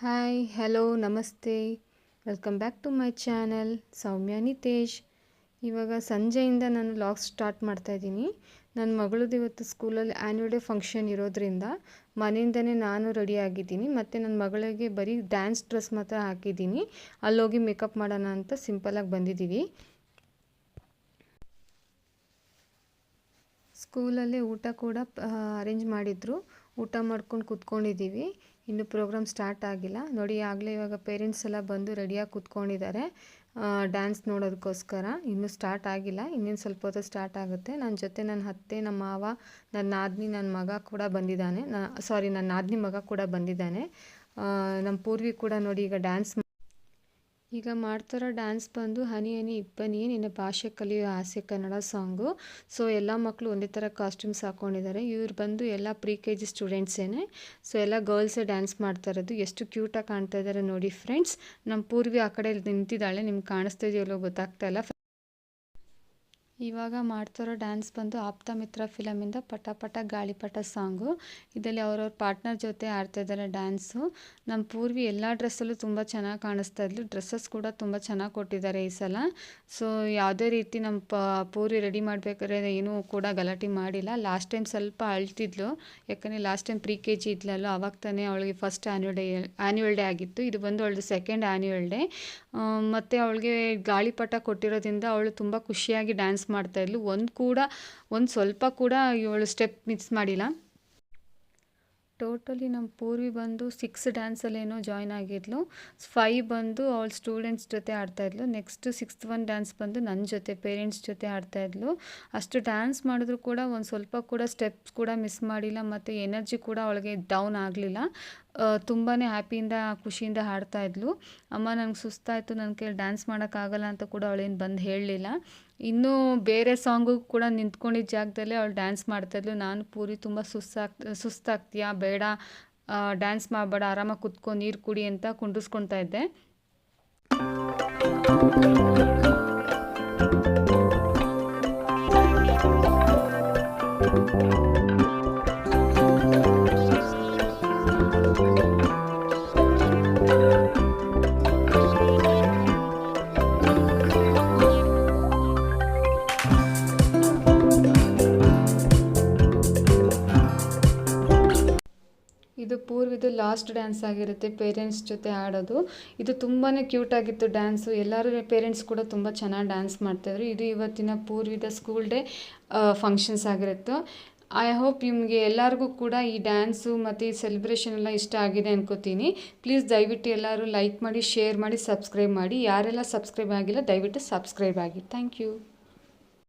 Hi hello ನಮಸ್ತೆ. Welcome back to my channel Soumya Nitesh ಇವಾಗ ಸಂಜೆಯಿಂದ ನಾನು ಲಾಗ್ ಸ್ಟಾರ್ಟ್ ಮಾಡ್ತಾಯಿದ್ದೀನಿ ನನ್ನ ಮಗಳದ್ದು ಇವತ್ತು ಸ್ಕೂಲಲ್ಲಿ ಆ್ಯನ್ಯುವಲ್ ಡೇ ಫಂಕ್ಷನ್ ಇರೋದ್ರಿಂದ ಮನೆಯಿಂದನೇ ನಾನು ರೆಡಿ ಆಗಿದ್ದೀನಿ. ಮತ್ತು ನನ್ನ ಮಗಳಿಗೆ ಬರೀ ಡ್ಯಾನ್ಸ್ ಡ್ರೆಸ್ ಮಾತ್ರ ಹಾಕಿದ್ದೀನಿ. ಅಲ್ಲೋಗಿ ಮೇಕಪ್ ಮಾಡೋಣ ಅಂತ ಸಿಂಪಲಾಗಿ ಬಂದಿದ್ದೀವಿ. ಸ್ಕೂಲಲ್ಲೇ ಊಟ ಕೂಡ ಅರೇಂಜ್ ಮಾಡಿದರು. ಊಟ ಮಾಡ್ಕೊಂಡು ಕೂತ್ಕೊಂಡಿದ್ದೀವಿ ಇನ್ನು ಪ್ರೋಗ್ರಾಮ್ ಸ್ಟಾರ್ಟ್ ಆಗಿಲ್ಲ. ನೋಡಿ, ಆಗಲೇ ಇವಾಗ ಪೇರೆಂಟ್ಸ್ ಎಲ್ಲ ಬಂದು ರೆಡಿಯಾಗಿ ಕೂತ್ಕೊಂಡಿದ್ದಾರೆ ಡ್ಯಾನ್ಸ್ ನೋಡೋದಕ್ಕೋಸ್ಕರ. ಇನ್ನೂ ಸ್ಟಾರ್ಟ್ ಆಗಿಲ್ಲ. ಇನ್ನೇನು ಸ್ವಲ್ಪ ಹೊತ್ತು ಸ್ಟಾರ್ಟ್ ಆಗುತ್ತೆ. ನನ್ನ ಜೊತೆ ನನ್ನ ಅತ್ತೆ ನಮ್ಮ ಮಾವ ನನ್ನ ನಾದಿನಿ ನನ್ನ ಮಗ ಕೂಡ ಬಂದಿದ್ದಾನೆ. ಸಾರಿ ನನ್ನ ನಾದಿನಿ ಮಗ ಕೂಡ ಬಂದಿದ್ದಾನೆ. ನಮ್ಮ ಪೂರ್ವಿ ಕೂಡ ನೋಡಿ ಈಗ ಡ್ಯಾನ್ಸ್ ಈಗ ಮಾಡ್ತಾರೋ ಡ್ಯಾನ್ಸ್ ಬಂದು, ಹನಿ ಹನಿ, ಇಬ್ಬನಿ, ನಿನ್ನ ಭಾಷೆ ಕಲಿಯೋ ಆಸೆ ಕನ್ನಡ ಸಾಂಗು ಸೊ ಎಲ್ಲ ಮಕ್ಕಳು ಒಂದೇ ಥರ ಕಾಸ್ಟ್ಯೂಮ್ಸ್ ಹಾಕ್ಕೊಂಡಿದ್ದಾರೆ ಇವ್ರು ಬಂದು ಎಲ್ಲ ಪ್ರಿ ಕೆ ಜಿ ಸ್ಟೂಡೆಂಟ್ಸೇನೆ ಸೊ ಎಲ್ಲ ಗರ್ಲ್ಸೇ ಡ್ಯಾನ್ಸ್ ಮಾಡ್ತಾ ಇರೋದು. ಎಷ್ಟು ಕ್ಯೂಟಾಗಿ ಕಾಣ್ತಾ ಇದ್ದಾರೆ ನೋಡಿ ಫ್ರೆಂಡ್ಸ್ ನಮ್ಮ ಪೂರ್ವಿ ಆ ಕಡೆ ನಿಂತಿದ್ದಾಳೆ, ನಿಮ್ಗೆ ಕಾಣಿಸ್ತಾ ಇದೆಯಲ್ಲೋ ಗೊತ್ತಾಗ್ತಾ ಇಲ್ಲ. ಇವಾಗ ಮಾಡ್ತಿರೋ ಡ್ಯಾನ್ಸ್ ಬಂದು ಆಪ್ತ ಮಿತ್ರ ಫಿಲಮಿಂದ ಪಟ ಪಟ ಗಾಳಿಪಟ ಸಾಂಗು. ಇದರಲ್ಲಿ ಅವ್ರವ್ರ ಪಾರ್ಟ್ನರ್ ಜೊತೆ ಆಡ್ತಾ ಇದ್ದಾರೆ ಡ್ಯಾನ್ಸು. ನಮ್ಮ ಪೂರ್ವಿ ಎಲ್ಲ ಡ್ರೆಸ್ಸಲ್ಲೂ ತುಂಬ ಚೆನ್ನಾಗಿ ಕಾಣಿಸ್ತಾ ಇದ್ಲು. ಡ್ರೆಸ್ಸಸ್ ಕೂಡ ತುಂಬ ಚೆನ್ನಾಗಿ ಕೊಟ್ಟಿದ್ದಾರೆ ಈ ಸಲ. ಸೊ, ಯಾವುದೇ ರೀತಿ ನಮ್ಮ ಪ, ಪೂರ್ವಿ ರೆಡಿ ಮಾಡಬೇಕಾದ್ರೆ ಏನೂ ಕೂಡ ಗಲಾಟೆ ಮಾಡಿಲ್ಲ. ಲಾಸ್ಟ್ ಟೈಮ್ ಸ್ವಲ್ಪ ಅಳ್ತಿದ್ಲು. ಯಾಕಂದರೆ last time pre K G ಇದ್ಲಲ್ಲ, ಅವಾಗ ತಾನೇ ಅವಳಿಗೆ first annual day annual day ಆಗಿತ್ತು. ಇದು ಬಂದು ಅವಳದು ಸೆಕೆಂಡ್ ಆ್ಯನ್ಯುವಲ್ ಡೇ ಮತ್ತು ಅವಳಿಗೆ ಗಾಳಿಪಟ ಕೊಟ್ಟಿರೋದ್ರಿಂದ ಅವಳು ತುಂಬ ಖುಷಿಯಾಗಿ ಡ್ಯಾನ್ಸ್ ಮಾಡ್ತಾಯಿದ್ಲು ಒಂದು ಕೂಡ, ಒಂದು ಸ್ವಲ್ಪ ಕೂಡ ಇವಳು ಸ್ಟೆಪ್ ಮಿಸ್ ಮಾಡಿಲ್ಲ. ಟೋಟಲಿ ನಮ್ಮ ಪೂರ್ವಿ ಬಂದು ಸಿಕ್ಸ್ ಡ್ಯಾನ್ಸಲ್ಲೇನೋ ಜಾಯ್ನ್ ಆಗಿದ್ಲು. ಫೈವ್ ಬಂದು ಅವಳು ಸ್ಟೂಡೆಂಟ್ಸ್ ಜೊತೆ ಆಡ್ತಾಯಿದ್ಲು ನೆಕ್ಸ್ಟ್ ಸಿಕ್ಸ್ತ್ ಒನ್ ಡ್ಯಾನ್ಸ್ ಬಂದು ನನ್ನ ಜೊತೆ ಪೇರೆಂಟ್ಸ್ ಜೊತೆ ಆಡ್ತಾಯಿದ್ಲು ಅಷ್ಟು ಡ್ಯಾನ್ಸ್ ಮಾಡಿದ್ರು ಕೂಡ ಒಂದು ಸ್ವಲ್ಪ ಕೂಡ ಸ್ಟೆಪ್ಸ್ ಕೂಡ ಮಿಸ್ ಮಾಡಿಲ್ಲ, ಮತ್ತು ಎನರ್ಜಿ ಕೂಡ ಅವಳಿಗೆ ಡೌನ್ ಆಗಲಿಲ್ಲ. ತುಂಬಾ ಹ್ಯಾಪಿಯಿಂದ, ಖುಷಿಯಿಂದ ಹಾಡ್ತಾ ಇದ್ಲು. ಅಮ್ಮ ನನಗೆ ಸುಸ್ತಾಯಿತು ನನ್ನ ಕೈಲಿ ಡ್ಯಾನ್ಸ್ ಮಾಡೋಕ್ಕಾಗಲ್ಲ ಅಂತ ಕೂಡ ಅವಳೇನು ಬಂದು ಹೇಳಲಿಲ್ಲ. ಇನ್ನೂ ಬೇರೆ ಸಾಂಗು ಕೂಡ ನಿಂತ್ಕೊಂಡಿದ್ದ ಜಾಗದಲ್ಲೇ ಅವಳು ಡ್ಯಾನ್ಸ್ ಮಾಡ್ತಾಯಿದ್ಲು ನಾನು ಪೂರಿ ತುಂಬ ಸುಸ್ತಾಗ್, ಸುಸ್ತಾಗ್ತೀಯಾ? ಬೇಡ. ಡ್ಯಾನ್ಸ್ ಮಾಡಬೇಡ. ಆರಾಮಾಗಿ ಕುತ್ಕೊ, ನೀರು ಕುಡಿ ಅಂತ ಕುಂಡಿಸ್ಕೊಳ್ತಾ ಇದ್ದೆ. ಇದು ಪೂರ್ವಿದು ಲಾಸ್ಟ್ ಡ್ಯಾನ್ಸ್ ಆಗಿರುತ್ತೆ ಪೇರೆಂಟ್ಸ್ ಜೊತೆ ಆಡೋದು. ಇದು ತುಂಬಾ ಕ್ಯೂಟಾಗಿತ್ತು ಡ್ಯಾನ್ಸು ಎಲ್ಲರೂ ಪೇರೆಂಟ್ಸ್ ಕೂಡ ತುಂಬ ಚೆನ್ನಾಗಿ ಡ್ಯಾನ್ಸ್ ಮಾಡ್ತಾಯಿದ್ರು ಇದು ಇವತ್ತಿನ ಪೂರ್ವಿದ ಸ್ಕೂಲ್ ಡೇ ಫಂಕ್ಷನ್ಸ್ ಆಗಿರುತ್ತೆ. ಐ ಹೋಪ್ ನಿಮಗೆ ಎಲ್ಲರಿಗೂ ಕೂಡ ಈ ಡ್ಯಾನ್ಸು ಮತ್ತು ಈ ಸೆಲೆಬ್ರೇಷನ್ ಎಲ್ಲ ಇಷ್ಟ ಆಗಿದೆ ಅನ್ಕೋತೀನಿ. ಪ್ಲೀಸ್ ದಯವಿಟ್ಟು ಎಲ್ಲರೂ ಲೈಕ್ ಮಾಡಿ ಶೇರ್ ಮಾಡಿ ಸಬ್ಸ್ಕ್ರೈಬ್ ಮಾಡಿ. ಯಾರೆಲ್ಲ ಸಬ್ಸ್ಕ್ರೈಬ್ ಆಗಿಲ್ಲ, ದಯವಿಟ್ಟು ಸಬ್ಸ್ಕ್ರೈಬ್ ಆಗಿ. Thank you